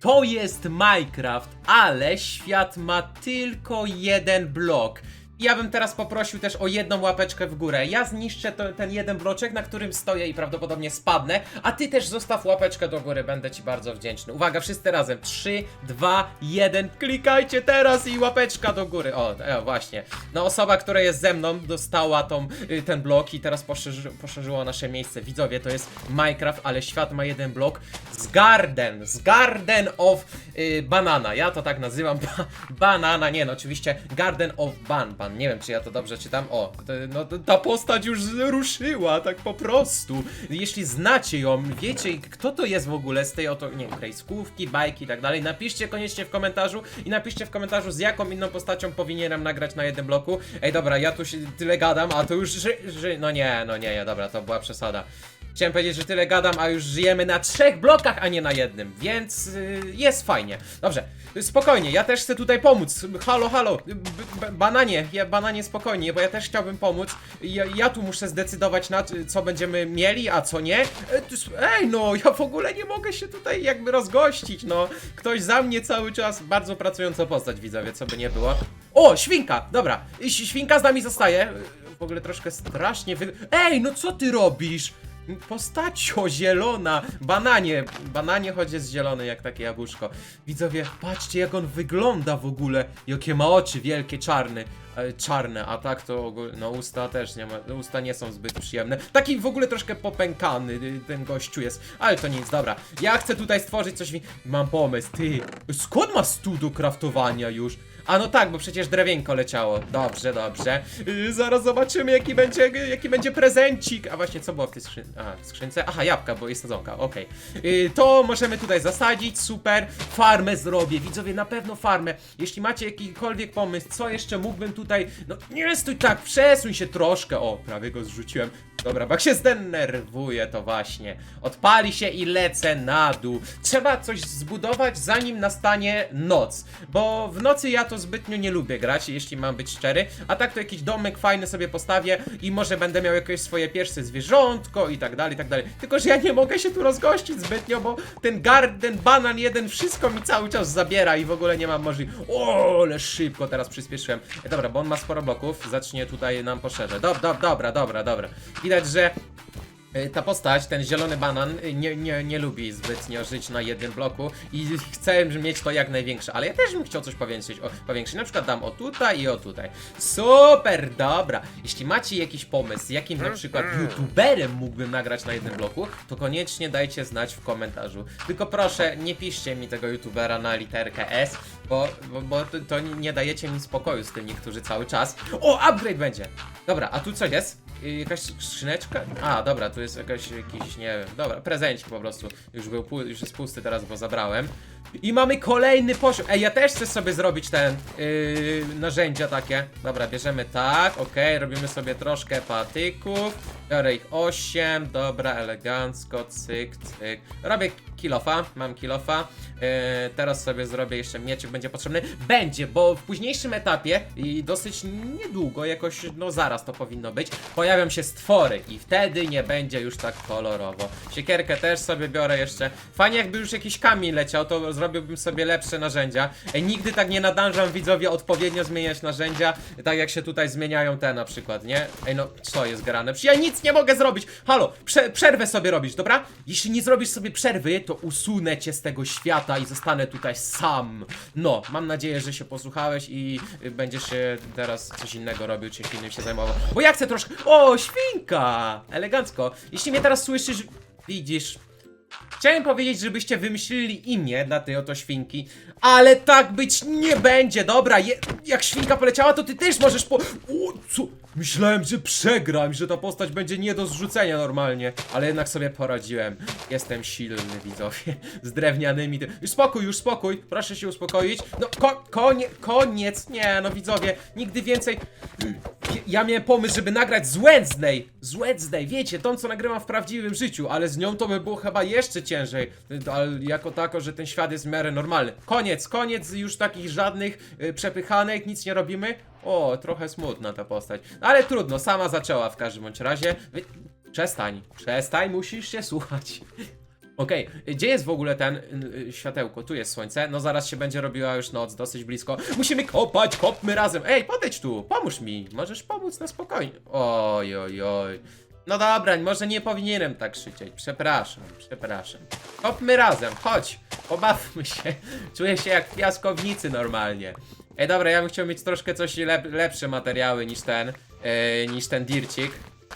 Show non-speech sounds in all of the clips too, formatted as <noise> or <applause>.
To jest Minecraft, ale świat ma tylko jeden blok. Ja bym teraz poprosił też o jedną łapeczkę w górę. Ja zniszczę to, ten jeden bloczek, na którym stoję i prawdopodobnie spadnę, a ty też zostaw łapeczkę do góry, będę ci bardzo wdzięczny. Uwaga, wszyscy razem. 3, 2, 1. Klikajcie teraz i łapeczka do góry. O, e, właśnie. No osoba, która jest ze mną, dostała tą, y, ten blok i teraz poszerzy, poszerzyło nasze miejsce. Widzowie, to jest Minecraft, ale świat ma jeden blok. Z Garden, z Garden of y, Banana. Ja to tak nazywam. <laughs> Ba banana, nie no, oczywiście Garden of Ban, Ban. Nie wiem, czy ja to dobrze czytam. O, no ta postać już ruszyła, tak po prostu. Jeśli znacie ją, wiecie, kto to jest w ogóle z tej oto, nie wiem, krajskówki, bajki i tak dalej, napiszcie koniecznie w komentarzu i napiszcie w komentarzu, z jaką inną postacią powinienem nagrać na jednym bloku. Ej, dobra, ja tu się tyle gadam, a to już, ży, ży, no nie, no nie, dobra, to była przesada. Chciałem powiedzieć, że tyle gadam, a już żyjemy na trzech blokach, a nie na jednym, więc y, jest fajnie. Dobrze, spokojnie, ja też chcę tutaj pomóc. Halo, halo, b bananie, ja bananie spokojnie, bo ja też chciałbym pomóc. Ja, ja tu muszę zdecydować nad y, co będziemy mieli, a co nie. E, Ej, no, ja w ogóle nie mogę się tutaj jakby rozgościć, no. Ktoś za mnie cały czas, bardzo pracująca postać, widzowie, co by nie było. O, świnka, dobra, świnka z nami zostaje. W ogóle troszkę strasznie wy... Ej, no co ty robisz? Postacio zielona, bananie, bananie choć jest zielony jak takie jabłuszko. Widzowie, patrzcie jak on wygląda w ogóle, jakie ma oczy wielkie, czarne, e, czarne, a tak to ogólnie, no usta też nie ma, usta nie są zbyt przyjemne. Taki w ogóle troszkę popękany y, ten gościu jest, ale to nic, dobra. Ja chcę tutaj stworzyć coś, wi- mam pomysł, ty, skąd masz tu do kraftowania już? A no tak, bo przecież drewienko leciało. Dobrze, dobrze. Yy, zaraz zobaczymy, jaki będzie, jaki będzie prezencik. A właśnie, co było w tej skrzynce? Aha, w skrzynce? Aha, jabłka, bo jest sadzonka, okej. Yy, to możemy tutaj zasadzić, super. Farmę zrobię, widzowie, na pewno farmę. Jeśli macie jakikolwiek pomysł, co jeszcze mógłbym tutaj... No, nie stój tak, przesuń się troszkę. O, prawie go zrzuciłem. Dobra, bo jak się zdenerwuję, to właśnie. Odpali się i lecę na dół. Trzeba coś zbudować, zanim nastanie noc. Bo w nocy ja to zbytnio nie lubię grać, jeśli mam być szczery. A tak to jakiś domek fajny sobie postawię i może będę miał jakieś swoje pierwsze zwierzątko i tak dalej, i tak dalej. Tylko, że ja nie mogę się tu rozgościć zbytnio, bo ten garden, banan jeden, wszystko mi cały czas zabiera i w ogóle nie mam możliwości. O, ale szybko teraz przyspieszyłem. Dobra, bo on ma sporo bloków, zacznie tutaj nam poszerzać. Dob, dob, dobra, dobra, dobra. Widać, że ta postać, ten zielony banan, y, nie, nie, nie lubi zbytnio żyć na jednym bloku i chce mieć to jak największe, ale ja też bym chciał coś powiększyć, o, powiększyć. Na przykład dam o tutaj i o tutaj. Super, dobra. Jeśli macie jakiś pomysł, jakim na przykład youtuberem mógłbym nagrać na jednym bloku, to koniecznie dajcie znać w komentarzu. Tylko proszę, nie piszcie mi tego youtubera na literkę S, bo, bo, bo to, to nie dajecie mi spokoju z tym niektórzy cały czas. O, upgrade będzie! Dobra, a tu co jest? Jakaś skrzyneczka? A, dobra, tu jest jakaś, jakiś, nie wiem, dobra, prezencik po prostu. Już był, już jest pusty teraz, bo zabrałem. I mamy kolejny poziom. Ej, ja też chcę sobie zrobić ten, yy, narzędzia takie. Dobra, bierzemy tak, okej, robimy sobie troszkę patyków. Biorę ich 8, dobra, elegancko, cyk, cyk. Robię kilofa, mam kilofa. Yy, teraz sobie zrobię jeszcze mieczek, będzie potrzebny. Będzie, bo w późniejszym etapie i dosyć niedługo, jakoś, no zaraz to powinno być, pojawią się stwory i wtedy nie będzie już tak kolorowo. Siekierkę też sobie biorę jeszcze. Fajnie jakby już jakiś kamień leciał, to zrobiłbym sobie lepsze narzędzia. Ej, nigdy tak nie nadążam widzowie odpowiednio zmieniać narzędzia, tak jak się tutaj zmieniają te na przykład, nie? Ej no, co jest grane? Przecież ja nic nie mogę zrobić! Halo, prze przerwę sobie robić, dobra? Jeśli nie zrobisz sobie przerwy, to usunę cię z tego świata i zostanę tutaj sam. No, mam nadzieję, że się posłuchałeś i y, będziesz się teraz coś innego robił, czymś innym się zajmował. Bo ja chcę troszkę... O, świnka! Elegancko. Jeśli mnie teraz słyszysz, widzisz... Chciałem powiedzieć, żebyście wymyślili imię dla tej oto świnki, ale tak być nie będzie. Dobra, je, jak świnka poleciała, to ty też możesz po... O, co? Myślałem, że przegram, że ta postać będzie nie do zrzucenia normalnie, ale jednak sobie poradziłem. Jestem silny, widzowie, <laughs> z drewnianymi... Już spokój, już spokój, proszę się uspokoić. No, ko konie koniec, nie, no widzowie, nigdy więcej... Ja miałem pomysł, żeby nagrać z Wednesday. Z Wednesday, wiecie, tą co nagrywam w prawdziwym życiu, ale z nią to by było chyba jeszcze ciężej. Ale jako tako, że ten świat jest w miarę normalny. Koniec, koniec już takich żadnych y, przepychanek, nic nie robimy. O, trochę smutna ta postać. Ale trudno, sama zaczęła w każdym bądź razie. Wy... Przestań, przestań, musisz się słuchać. <laughs> Okej, gdzie jest w ogóle ten y, y, światełko? Tu jest słońce. No zaraz się będzie robiła już noc, dosyć blisko. Musimy kopać, kopmy razem. Ej, podejdź tu, pomóż mi. Możesz pomóc na spokojnie. Oj, oj, oj. No dobra, może nie powinienem tak krzyczeć. Przepraszam, przepraszam. Kopmy razem, chodź, pobawmy się. <laughs> Czuję się jak w piaskownicy normalnie. Ej, dobra, ja bym chciał mieć troszkę coś lep lepsze materiały niż ten, e, niż ten dircik.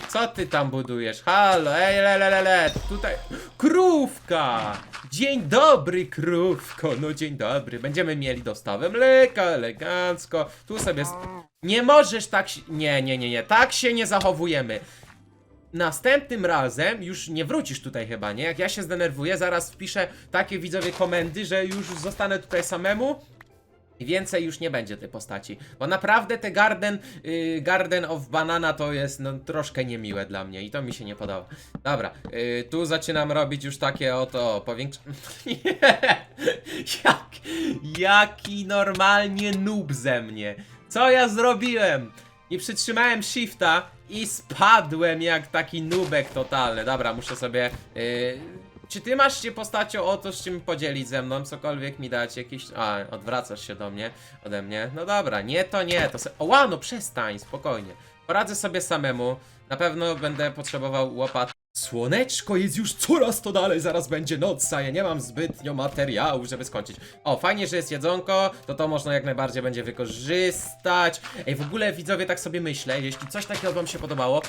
Co ty tam budujesz? Halo, ej, le, le, le, le, tutaj... Krówka! Dzień dobry, krówko, no dzień dobry. Będziemy mieli dostawę mleka, elegancko. Tu sobie... Nie możesz tak się... Nie, nie, nie, nie, tak się nie zachowujemy. Następnym razem już nie wrócisz tutaj chyba, nie? Jak ja się zdenerwuję, zaraz wpiszę takie widzowie komendy, że już zostanę tutaj samemu i więcej już nie będzie tej postaci. Bo naprawdę te Garden, y, Garden of Banana to jest no, troszkę niemiłe dla mnie i to mi się nie podoba. Dobra, y, tu zaczynam robić już takie oto powiększ... <laughs> Nie! Jak, jaki normalnie noob ze mnie. Co ja zrobiłem? Nie przytrzymałem shifta i spadłem jak taki nubek totalny. Dobra, muszę sobie... Yy... Czy ty masz się postacią o to, z czym podzielić ze mną? Cokolwiek mi dać, jakiś... A, odwracasz się do mnie, ode mnie. No dobra, nie to nie, to se... Oła, no przestań, spokojnie. Poradzę sobie samemu. Na pewno będę potrzebował łopat. Słoneczko jest już coraz to dalej, zaraz będzie noc, a ja nie mam zbytnio materiału, żeby skończyć. O, fajnie, że jest jedzonko, to to można jak najbardziej będzie wykorzystać. Ej, w ogóle widzowie, tak sobie myślę, jeśli coś takiego wam się podobało,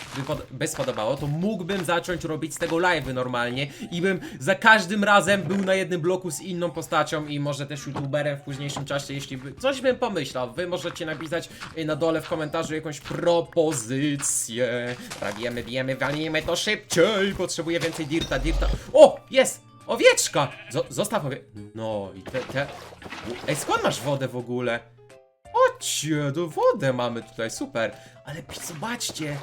by, pod, to mógłbym zacząć robić z tego live'y normalnie i bym za każdym razem był na jednym bloku z inną postacią i może też youtuberem w późniejszym czasie, jeśli by coś bym pomyślał. Wy możecie napisać y, na dole w komentarzu jakąś propozycję. Tak, wiemy, wiemy, walimy to szybciej, potrzebuję więcej dirta, dirta. O, jest! Owieczka! Zo zostaw owie... No i te, te... Ej, skąd masz wodę w ogóle? Chodźcie, do wodę mamy tutaj, super. Ale zobaczcie.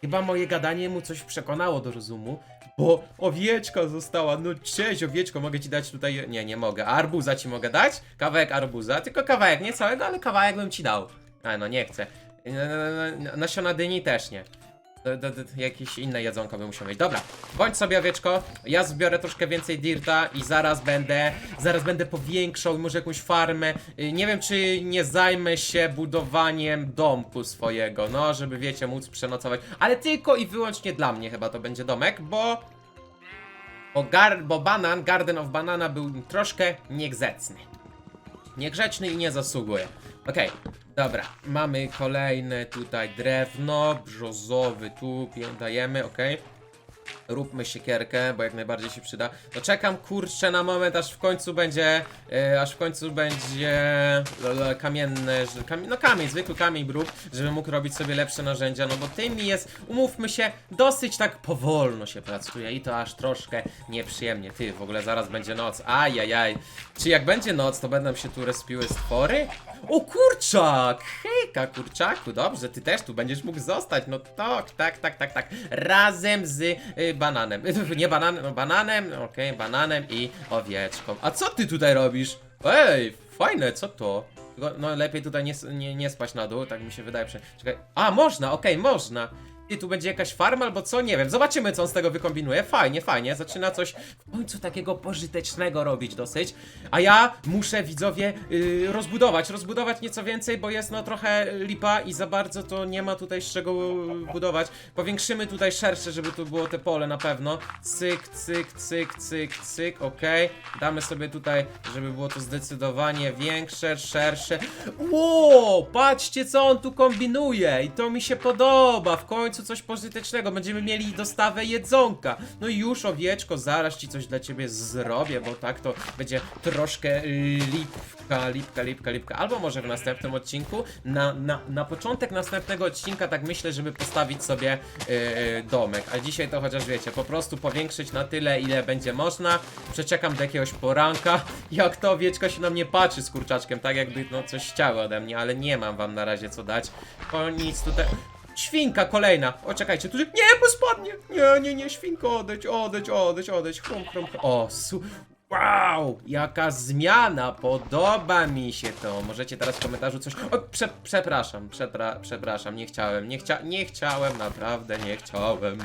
Chyba moje gadanie mu coś przekonało do rozumu. Bo owieczka została. No cześć, owieczko, mogę ci dać tutaj. Nie, nie mogę. Arbuza ci mogę dać? Kawałek arbuza. Tylko kawałek, nie całego, ale kawałek bym ci dał. A no nie chcę. Nasiona dyni też nie. D- d- d- Jakieś inne jedzonko bym musiał mieć. Dobra, bądź sobie owieczko. Ja zbiorę troszkę więcej dirta i zaraz będę. Zaraz będę powiększał może jakąś farmę. Y, Nie wiem, czy nie zajmę się budowaniem domku swojego. No, żeby wiecie, móc przenocować. Ale tylko i wyłącznie dla mnie chyba to będzie domek, bo. Bo, gar, bo banan, Garden of Banana był troszkę niegrzeczny. Niegrzeczny i nie zasługuje. Okej, dobra. Mamy kolejne tutaj drewno, brzozowy tu dajemy, okej. Róbmy siekierkę, bo jak najbardziej się przyda. No czekam kurczę na moment, aż w końcu będzie, e, aż w końcu będzie kamienne, że, kami, no kamień, zwykły kamień bruk, żeby mógł robić sobie lepsze narzędzia, no bo tymi jest, umówmy się, dosyć tak powolno się pracuje i to aż troszkę nieprzyjemnie. Ty, w ogóle zaraz będzie noc, ajajaj. Czy jak będzie noc, to będą się tu respiły stwory? O kurczak! Hejka kurczaku, dobrze, ty też tu będziesz mógł zostać, no tak, tak, tak, tak, tak, razem z y, bananem, <laughs> nie bananem, no bananem, okej, bananem i owieczką. A co ty tutaj robisz? Ej, fajne, co to? No lepiej tutaj nie, nie, nie spać na dół, tak mi się wydaje. Czekaj, a można, okej, można. I tu będzie jakaś farma albo co? Nie wiem. Zobaczymy, co on z tego wykombinuje. Fajnie, fajnie. Zaczyna coś w końcu takiego pożytecznego robić dosyć. A ja muszę, widzowie, yy, rozbudować. Rozbudować nieco więcej, bo jest no trochę lipa i za bardzo to nie ma tutaj z czego budować. Powiększymy tutaj szersze, żeby tu było te pole na pewno. Cyk, cyk, cyk, cyk, cyk, okej. Damy sobie tutaj, żeby było to zdecydowanie większe, szersze. Ło, patrzcie co on tu kombinuje i to mi się podoba. W końcu coś pożytecznego. Będziemy mieli dostawę jedzonka. No i już owieczko, zaraz ci coś dla ciebie zrobię, bo tak to będzie troszkę lipka, lipka, lipka, lipka. Albo może w następnym odcinku. Na, na, na początek następnego odcinka tak myślę, żeby postawić sobie yy, domek. A dzisiaj to chociaż wiecie, po prostu powiększyć na tyle, ile będzie można. Przeczekam do jakiegoś poranka. <laughs> Jak to owieczka się na mnie patrzy z kurczaczkiem, tak jakby no coś chciały ode mnie, ale nie mam wam na razie co dać. Bo nic tutaj... Świnka kolejna. O, czekajcie, tu... Nie, bo spadnie. Nie, nie, nie, świnko, odejdź, odejdź, odejdź, odejdź. Chrum. O, su... Wow, jaka zmiana, podoba mi się to. Możecie teraz w komentarzu coś... O, prze, przepraszam, przepra, przepraszam, nie chciałem, nie, chcia, nie chciałem, naprawdę nie chciałem.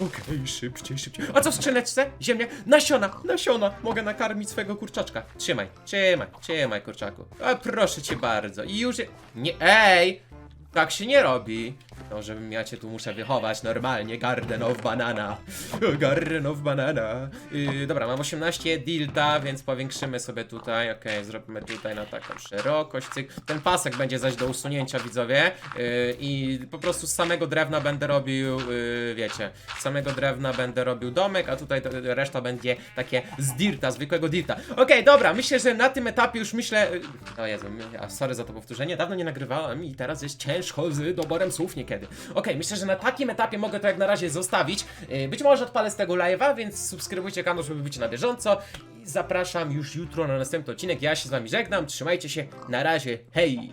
Okej, szybciej, szybciej. A co w skrzyneczce? Ziemnia? Nasiona, nasiona. Mogę nakarmić swojego kurczaczka. Trzymaj, trzymaj, trzymaj, kurczaku. A proszę cię bardzo. I już... Nie, ej! Tak się nie robi. No, żebym ja cię tu muszę wychować normalnie. Garden of banana. <laughs> Garden of banana. Yy, dobra, mam 18 dilta, więc powiększymy sobie tutaj. Okej, zrobimy tutaj na taką szerokość. Cyk. Ten pasek będzie zaś do usunięcia, widzowie. Yy, I po prostu z samego drewna będę robił, yy, wiecie, z samego drewna będę robił domek, a tutaj reszta będzie takie z dirta, zwykłego dirta. Okej, dobra, myślę, że na tym etapie już myślę... yy, O Jezu, a sorry za to powtórzenie, dawno nie nagrywałem i teraz jest ciężko z doborem słów niekiedy. Okej, myślę, że na takim etapie mogę to jak na razie zostawić. Yy, Być może odpalę z tego live'a, więc subskrybujcie kanał, żeby być na bieżąco. I zapraszam już jutro na następny odcinek. Ja się z wami żegnam, trzymajcie się, na razie, hej!